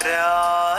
രാ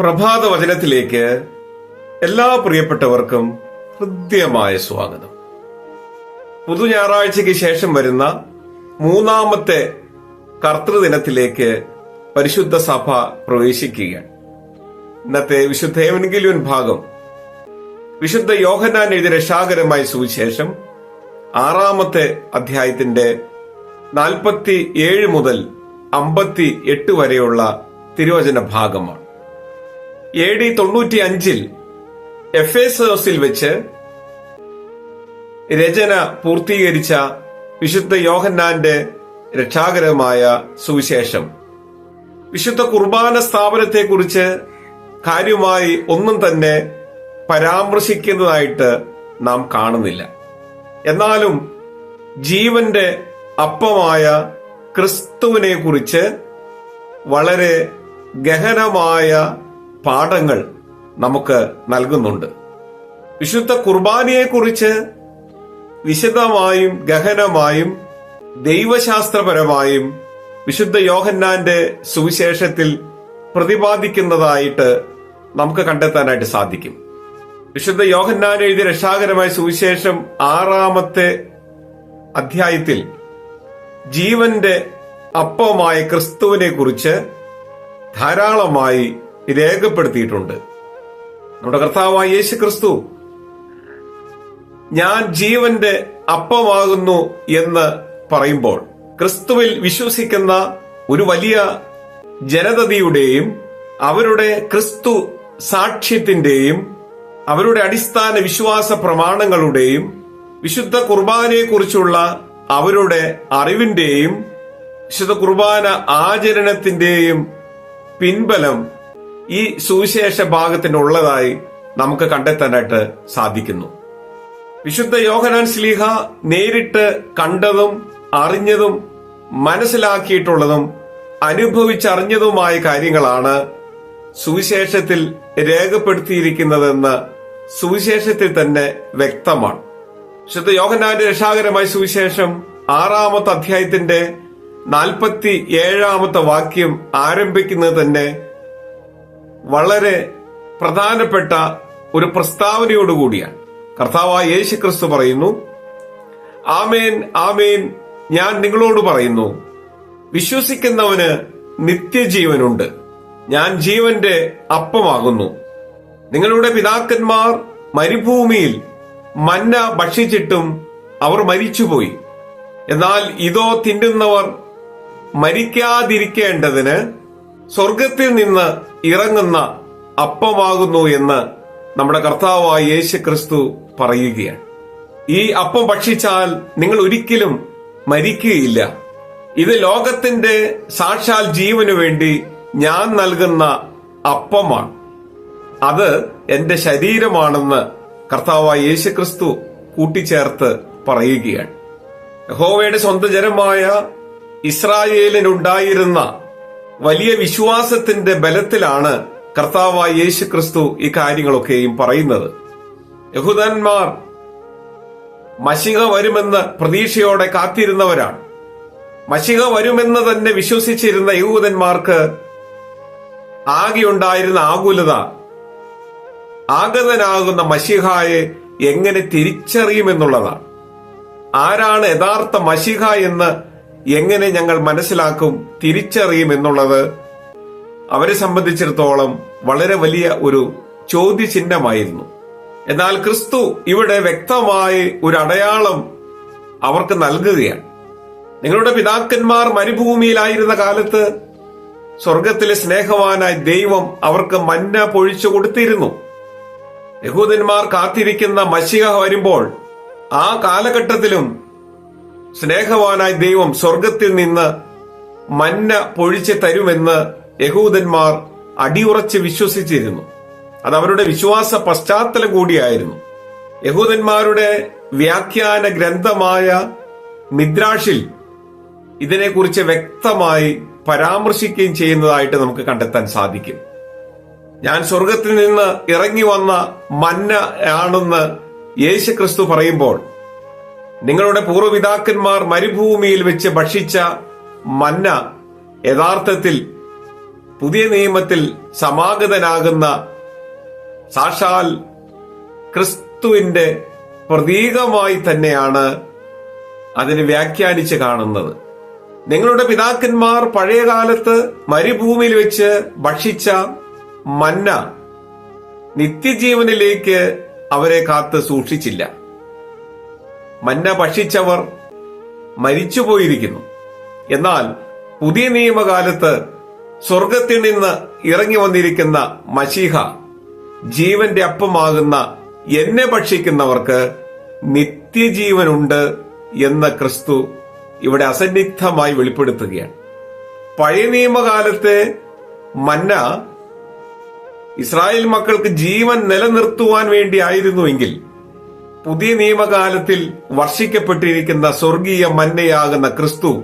പ്രഭാത വചനത്തിലേക്ക് എല്ലാ പ്രിയപ്പെട്ടവർക്കും ഹൃദ്യമായ സ്വാഗതം. പുതു ഞായറാഴ്ചയ്ക്ക് ശേഷം വരുന്ന മൂന്നാമത്തെ കർത്തൃദിനത്തിലേക്ക് പരിശുദ്ധ സഭ പ്രവേശിക്കുക ഇന്നത്തെ വിശുദ്ധ ഏവൻഗിലിയൻ ഭാഗം വിശുദ്ധ യോഹനാൻ എഴുതിയ രക്ഷാകരമായ സുവിശേഷം ആറാമത്തെ അധ്യായത്തിന്റെ നാൽപ്പത്തി ഏഴ് മുതൽ അമ്പത്തി എട്ട് വരെയുള്ള തിരുവചന ഭാഗമാണ്. എ ഡി തൊണ്ണൂറ്റി അഞ്ചിൽ എഫ് എസിൽ വെച്ച് രചന പൂർത്തീകരിച്ച വിശുദ്ധ യോഹന്നാന്റെ രക്ഷാകരമായ സുവിശേഷം. വിശുദ്ധ കുർബാന സ്ഥാപനത്തെക്കുറിച്ച് കാര്യമായി ഒന്നും തന്നെ പരാമർശിക്കുന്നതായിട്ട് നാം കാണുന്നില്ല. എന്നാലും ജീവന്റെ അപ്പമായ ക്രിസ്തുവിനെ കുറിച്ച് വളരെ ഗഹനമായ പാഠങ്ങൾ നമുക്ക് നൽകുന്നുണ്ട്. വിശുദ്ധ കുർബാനയെക്കുറിച്ച് വിശദമായും ഗഹനമായും ദൈവശാസ്ത്രപരമായും വിശുദ്ധ യോഹന്നാന്റെ സുവിശേഷത്തിൽ പ്രതിപാദിക്കുന്നതായിട്ട് നമുക്ക് കണ്ടെത്താനായിട്ട് സാധിക്കും. വിശുദ്ധ യോഹന്നാൻ എഴുതിയ രക്ഷാകരമായ സുവിശേഷം ആറാമത്തെ അധ്യായത്തിൽ ജീവന്റെ അപ്പമായ ക്രിസ്തുവിനെ കുറിച്ച് ധാരാളമായി രേഖപ്പെടുത്തിയിട്ടുണ്ട്. നമ്മുടെ കർത്താവായ യേശു ക്രിസ്തു ഞാൻ ജീവന്റെ അപ്പമാകുന്നു എന്ന് പറയുമ്പോൾ ക്രിസ്തുവിൽ വിശ്വസിക്കുന്ന ഒരു വലിയ ജനതയുടെയും അവരുടെ ക്രിസ്തു സാക്ഷ്യത്തിന്റെയും അവരുടെ അടിസ്ഥാന വിശ്വാസ പ്രമാണങ്ങളുടെയും വിശുദ്ധ കുർബാനയെക്കുറിച്ചുള്ള അവരുടെ അറിവിന്റെയും വിശുദ്ധ കുർബാന ആചരണത്തിന്റെയും പിൻബലം ഈ സുവിശേഷ ഭാഗത്തിനുള്ളതായി നമുക്ക് കണ്ടെത്താനായിട്ട് സാധിക്കുന്നു. വിശുദ്ധ യോഹനാൻ സ്ലീഹ നേരിട്ട് കണ്ടതും അറിഞ്ഞതും മനസ്സിലാക്കിയിട്ടുള്ളതും അനുഭവിച്ചറിഞ്ഞതുമായ കാര്യങ്ങളാണ് സുവിശേഷത്തിൽ രേഖപ്പെടുത്തിയിരിക്കുന്നതെന്ന് സുവിശേഷത്തിൽ തന്നെ വ്യക്തമാണ്. വിശുദ്ധ യോഹനാന്റെ രക്ഷാകരമായ സുവിശേഷം ആറാമത്തെ അധ്യായത്തിന്റെ നാൽപ്പത്തി ഏഴാമത്തെ വാക്യം ആരംഭിക്കുന്നത് തന്നെ വളരെ പ്രധാനപ്പെട്ട ഒരു പ്രസ്താവനയോടുകൂടിയാണ് കർത്താവായ യേശു ക്രിസ്തു പറയുന്നു ആമേൻ ആമേൻ ഞാൻ നിങ്ങളോട് പറയുന്നു വിശ്വസിക്കുന്നവന് നിത്യജീവനുണ്ട്. ഞാൻ ജീവന്റെ അപ്പമാകുന്നു. നിങ്ങളുടെ പിതാക്കന്മാർ മരുഭൂമിയിൽ മന്ന ഭക്ഷിച്ചിട്ടും അവർ മരിച്ചുപോയി. എന്നാൽ ഇതോ തിന്നുന്നവർ മരിക്കാതിരിക്കേണ്ടതിന് സ്വർഗത്തിൽ നിന്ന് ഇറങ്ങുന്ന അപ്പമാകുന്നു എന്ന് നമ്മുടെ കർത്താവായ യേശു ക്രിസ്തു പറയുകയാണ്. ഈ അപ്പം ഭക്ഷിച്ചാൽ നിങ്ങൾ ഒരിക്കലും മരിക്കുകയില്ല. ഇത് ലോകത്തിന്റെ സാക്ഷാൽ ജീവനു വേണ്ടി ഞാൻ നൽകുന്ന അപ്പമാണ്. അത് എന്റെ ശരീരമാണെന്ന് കർത്താവായ യേശു ക്രിസ്തു കൂട്ടിച്ചേർത്ത് പറയുകയാണ്. യഹോവയുടെ സ്വന്തം ജനമായ ഇസ്രായേലിനുണ്ടായിരുന്ന വലിയ വിശ്വാസത്തിന്റെ ബലത്തിലാണ് കർത്താവായ യേശു ക്രിസ്തു ഈ കാര്യങ്ങളൊക്കെയും പറയുന്നത്. യഹൂദന്മാർ മഷിക വരുമെന്ന് പ്രതീക്ഷയോടെ കാത്തിരുന്നവരാണ്. മഷിക വരുമെന്ന് തന്നെ വിശ്വസിച്ചിരുന്ന യഹൂദന്മാർക്ക് ആകെയുണ്ടായിരുന്ന ആകുലത ആഗതനാകുന്ന മഷിഹായെ എങ്ങനെ തിരിച്ചറിയുമെന്നുള്ളതാണ്. ആരാണ് യഥാർത്ഥ മഷിഹ എന്ന് എങ്ങനെ ഞങ്ങൾ മനസ്സിലാക്കും തിരിച്ചറിയും എന്നുള്ളത് അവരെ സംബന്ധിച്ചിടത്തോളം വളരെ വലിയ ഒരു ചോദ്യചിഹ്നമായിരുന്നു. എന്നാൽ ക്രിസ്തു ഇവിടെ വ്യക്തമായി ഒരു അടയാളം അവർക്ക് നൽകുകയാണ്. നിങ്ങളുടെ പിതാക്കന്മാർ മരുഭൂമിയിലായിരുന്ന കാലത്ത് സ്വർഗത്തിലെ സ്നേഹവാനായ ദൈവം അവർക്ക് മന്ന പൊഴിച്ചു കൊടുത്തിരുന്നു. യഹൂദന്മാർ കാത്തിരിക്കുന്ന മഷിക വരുമ്പോൾ ആ കാലഘട്ടത്തിലും സ്നേഹവാനായ ദൈവം സ്വർഗത്തിൽ നിന്ന് മന്ന പൊഴിച്ച് തരുമെന്ന് യഹൂദന്മാർ അടിയുറച്ച് വിശ്വസിച്ചിരുന്നു. അത് അവരുടെ വിശ്വാസ പശ്ചാത്തലം കൂടിയായിരുന്നു. യഹൂദന്മാരുടെ വ്യാഖ്യാന ഗ്രന്ഥമായ മിദ്രാഷിൽ ഇതിനെക്കുറിച്ച് വ്യക്തമായി പരാമർശിക്കുകയും ചെയ്യുന്നതായിട്ട് നമുക്ക് കണ്ടെത്താൻ സാധിക്കും. ഞാൻ സ്വർഗത്തിൽ നിന്ന് ഇറങ്ങി വന്ന മന്ന ആണെന്ന് യേശു ക്രിസ്തു പറയുമ്പോൾ നിങ്ങളുടെ പൂർവപിതാക്കന്മാർ മരുഭൂമിയിൽ വെച്ച് ഭക്ഷിച്ച മന്ന യഥാർത്ഥത്തിൽ പുതിയ നിയമത്തിൽ സമാഗതനാകുന്ന സാക്ഷാൽ ക്രിസ്തുവിന്റെ പ്രതീകമായി തന്നെയാണ് അതിന് വ്യാഖ്യാനിച്ച് കാണുന്നത്. നിങ്ങളുടെ പിതാക്കന്മാർ പഴയ കാലത്ത് മരുഭൂമിയിൽ വെച്ച് ഭക്ഷിച്ച മന്ന നിത്യജീവനിലേക്ക് അവരെ കാത്ത് സൂക്ഷിച്ചില്ല. മന്ന ഭക്ഷിച്ചവർ മരിച്ചുപോയിരിക്കുന്നു. എന്നാൽ പുതിയ നിയമകാലത്ത് സ്വർഗത്തിൽ നിന്ന് ഇറങ്ങി വന്നിരിക്കുന്ന മഷീഹ ജീവന്റെ അപ്പമാകുന്ന എന്നെ ഭക്ഷിക്കുന്നവർക്ക് നിത്യജീവനുണ്ട് എന്ന ക്രിസ്തു ഇവിടെ അസന്നിഗ്ധമായി വെളിപ്പെടുത്തുകയാണ്. പഴയ നിയമകാലത്തെ മന്ന ഇസ്രായേൽ മക്കൾക്ക് ജീവൻ നിലനിർത്തുവാൻ വേണ്ടിയായിരുന്നുവെങ്കിൽ പുതിയ നിയമകാലത്തിൽ വർഷിക്കപ്പെട്ടിരിക്കുന്ന സ്വർഗീയ മന്നയാകുന്ന ക്രിസ്തു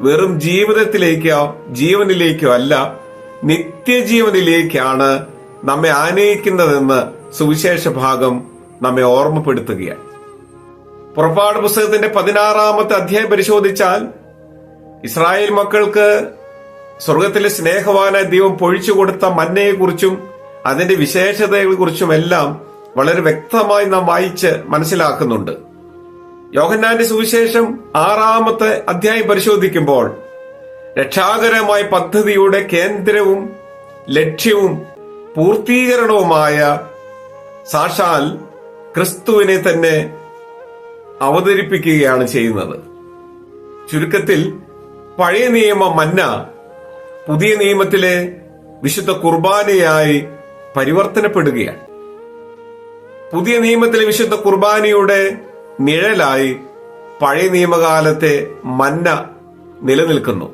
വെറും ജീവിതത്തിലേക്കോ ജീവനിലേക്കോ അല്ല നിത്യജീവനിലേക്കാണ് നമ്മെ ആനയിക്കുന്നതെന്ന് സുവിശേഷ ഭാഗം നമ്മെ ഓർമ്മപ്പെടുത്തുകയാണ്. പുറപ്പാട് പുസ്തകത്തിന്റെ പതിനാറാമത്തെ അധ്യായം പരിശോധിച്ചാൽ ഇസ്രായേൽ മക്കൾക്ക് സ്വർഗത്തിലെ സ്നേഹവാന ദൈവം പൊഴിച്ചു കൊടുത്ത മന്നയെക്കുറിച്ചും അതിന്റെ വിശേഷതകളെക്കുറിച്ചും എല്ലാം വളരെ വ്യക്തമായി നാം വായിച്ച് മനസ്സിലാക്കുന്നുണ്ട്. യോഹന്നാന്റെ സുവിശേഷം ആറാമത്തെ അധ്യായം പരിശോധിക്കുമ്പോൾ രക്ഷാകരമായ പദ്ധതിയുടെ കേന്ദ്രവും ലക്ഷ്യവും പൂർത്തീകരണവുമായ സാക്ഷാൽ ക്രിസ്തുവിനെ തന്നെ അവതരിപ്പിക്കുകയാണ് ചെയ്യുന്നത്. ചുരുക്കത്തിൽ പഴയ നിയമ മന്ന പുതിയ നിയമത്തിലെ വിശുദ്ധ കുർബാനയായി പരിവർത്തനപ്പെടുകയാണ്. പുതിയ നിയമത്തിലെ വിശുദ്ധ കുർബാനയുടെ നിഴലായി പഴയ നിയമകാലത്തെ മന്ന നിലനിൽക്കുന്നു.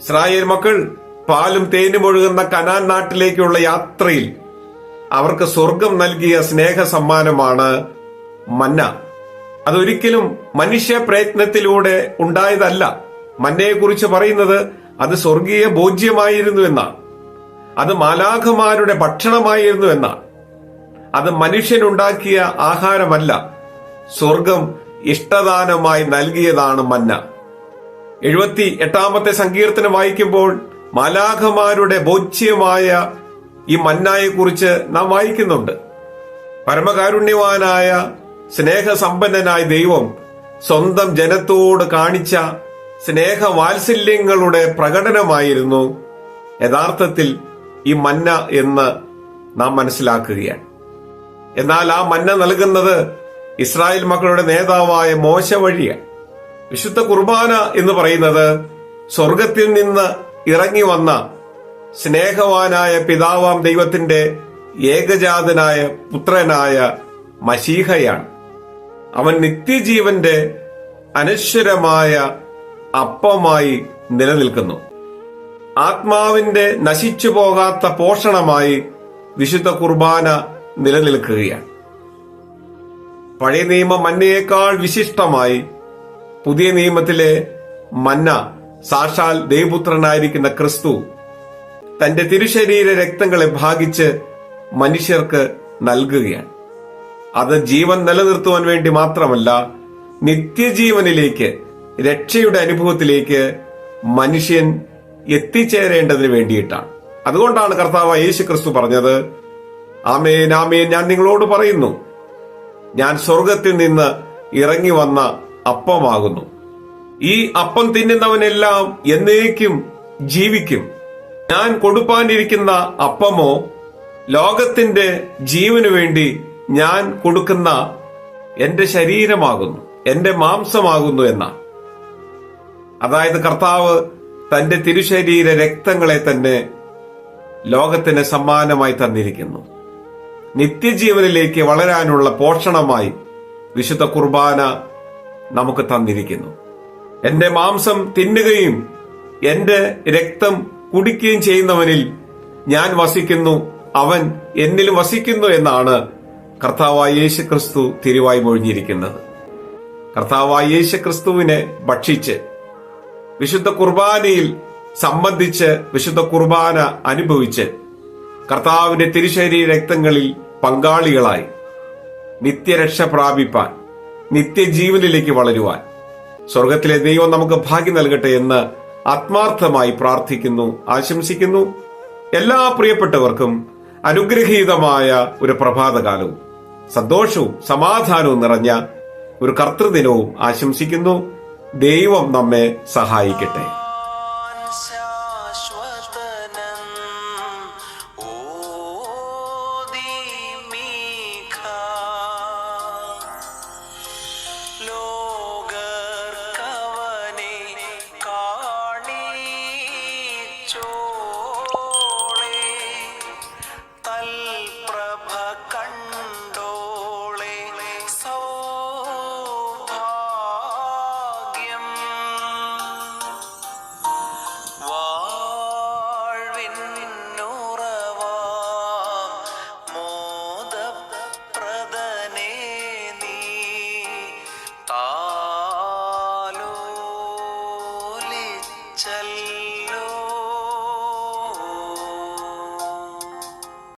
ഇസ്രായേൽ മക്കൾ പാലും തേനും ഒഴുകുന്ന കനാൻ നാട്ടിലേക്കുള്ള യാത്രയിൽ അവർക്ക് സ്വർഗം നൽകിയ സ്നേഹ സമ്മാനമാണ് മന്ന. അതൊരിക്കലും മനുഷ്യ പ്രയത്നത്തിലൂടെ ഉണ്ടായതല്ല. മന്നയെക്കുറിച്ച് പറയുന്നത് അത് സ്വർഗീയ ബോധ്യമായിരുന്നു എന്നാണ്. അത് മാലാഖമാരുടെ ഭക്ഷണമായിരുന്നു എന്നാണ്. അത് മനുഷ്യനുണ്ടാക്കിയ ആഹാരമല്ല. സ്വർഗം ഇഷ്ടദാനമായി നൽകിയതാണ് മന്ന. എഴുപത്തി എട്ടാമത്തെ സങ്കീർത്തനം വായിക്കുമ്പോൾ മലാഖമാരുടെ ബോധ്യമായ ഈ മന്നായെക്കുറിച്ച് നാം വായിക്കുന്നുണ്ട്. പരമകാരുണ്യവാനായ സ്നേഹസമ്പന്നനായ ദൈവം സ്വന്തം ജനത്തോട് കാണിച്ച സ്നേഹവാത്സല്യങ്ങളുടെ പ്രകടനമായിരുന്നു. യഥാർത്ഥത്തിൽ ഈ മന്ന എന്ന് നാം മനസ്സിലാക്കുകയാണ്. എന്നാൽ ആ മന്ന നൽകുന്നത് ഇസ്രായേൽ മക്കളുടെ നേതാവായ മോശ വഴിയാണ്. വിശുദ്ധ കുർബാന എന്ന് പറയുന്നത് സ്വർഗത്തിൽ നിന്ന് ഇറങ്ങി വന്ന സ്നേഹവാനായ പിതാവാം ദൈവത്തിന്റെ ഏകജാതനായ പുത്രനായ മഷീഹയാണ് അവൻ നിത്യജീവന്റെ അനശ്വരമായ അപ്പമായി നിലനിൽക്കുന്നു. ആത്മാവിന്റെ നശിച്ചു പോകാത്ത പോഷണമായി വിശുദ്ധ കുർബാന നിലനിൽക്കുകയാണ്. പഴയ നിയമം മന്നയേക്കാൾ വിശിഷ്ടമായി പുതിയ നിയമത്തിലെ മന്ന സാക്ഷാൽ ദേവപുത്രനായിരിക്കുന്ന ക്രിസ്തു തന്റെ തിരുശരീര രക്തങ്ങളെ ഭാഗിച്ച് മനുഷ്യർക്ക് നൽകുകയാണ്. അത് ജീവൻ നിലനിർത്തുവാൻ വേണ്ടി മാത്രമല്ല നിത്യജീവനിലേക്ക് രക്ഷയുടെ അനുഭവത്തിലേക്ക് മനുഷ്യൻ എത്തിച്ചേരേണ്ടതിന് വേണ്ടിയിട്ടാണ്. അതുകൊണ്ടാണ് കർത്താവ് യേശു ക്രിസ്തു പറഞ്ഞത് ആമേൻ ആമേൻ. ഞാൻ നിങ്ങളോട് പറയുന്നു ഞാൻ സ്വർഗത്തിൽ നിന്ന് ഇറങ്ങി വന്ന അപ്പമാകുന്നു. ഈ അപ്പം തിന്നുന്നവനെല്ലാം എന്നേക്കും ജീവിക്കും. ഞാൻ കൊടുപ്പാനിരിക്കുന്ന അപ്പമോ ലോകത്തിന്റെ ജീവന് വേണ്ടി ഞാൻ കൊടുക്കുന്ന എന്റെ ശരീരമാകുന്നു എന്റെ മാംസമാകുന്നു എന്ന അതായത് കർത്താവ് തന്റെ തിരുശരീര രക്തങ്ങളെ തന്നെ ലോകത്തിന് സമ്മാനമായി തന്നിരിക്കുന്നു. നിത്യജീവനിലേക്ക് വളരാനുള്ള പോഷണമായി വിശുദ്ധ കുർബാന നമുക്ക് തന്നിരിക്കുന്നു. എന്റെ മാംസം തിന്നുകയും എന്റെ രക്തം കുടിക്കുകയും ചെയ്യുന്നവനിൽ ഞാൻ വസിക്കുന്നു. അവൻ എന്നിൽ വസിക്കുന്നു എന്നാണ് കർത്താവായ യേശു ക്രിസ്തു തിരുവായി മൊഴിഞ്ഞിരിക്കുന്നത്. കർത്താവായ യേശു ക്രിസ്തുവിനെ ഭക്ഷിച്ച് വിശുദ്ധ കുർബാനയിൽ സംബന്ധിച്ച് വിശുദ്ധ കുർബാന അനുഭവിച്ച് കർത്താവിന്റെ തിരുശരീര രക്തങ്ങളിൽ പങ്കാളികളായി. നിത്യരക്ഷ പ്രാപിപ്പാൻ നിത്യജീവനിലേക്ക് വളരുവാൻ. സ്വർഗത്തിലെ ദൈവം നമുക്ക് ഭാഗ്യം നൽകട്ടെ എന്ന് ആത്മാർത്ഥമായി പ്രാർത്ഥിക്കുന്നു ആശംസിക്കുന്നു. എല്ലാ പ്രിയപ്പെട്ടവർക്കും അനുഗ്രഹീതമായ ഒരു പ്രഭാതകാലവും സന്തോഷവും സമാധാനവും നിറഞ്ഞ ഒരു കർത്തൃദിനവും ആശംസിക്കുന്നു. ദൈവം നമ്മെ സഹായിക്കട്ടെ.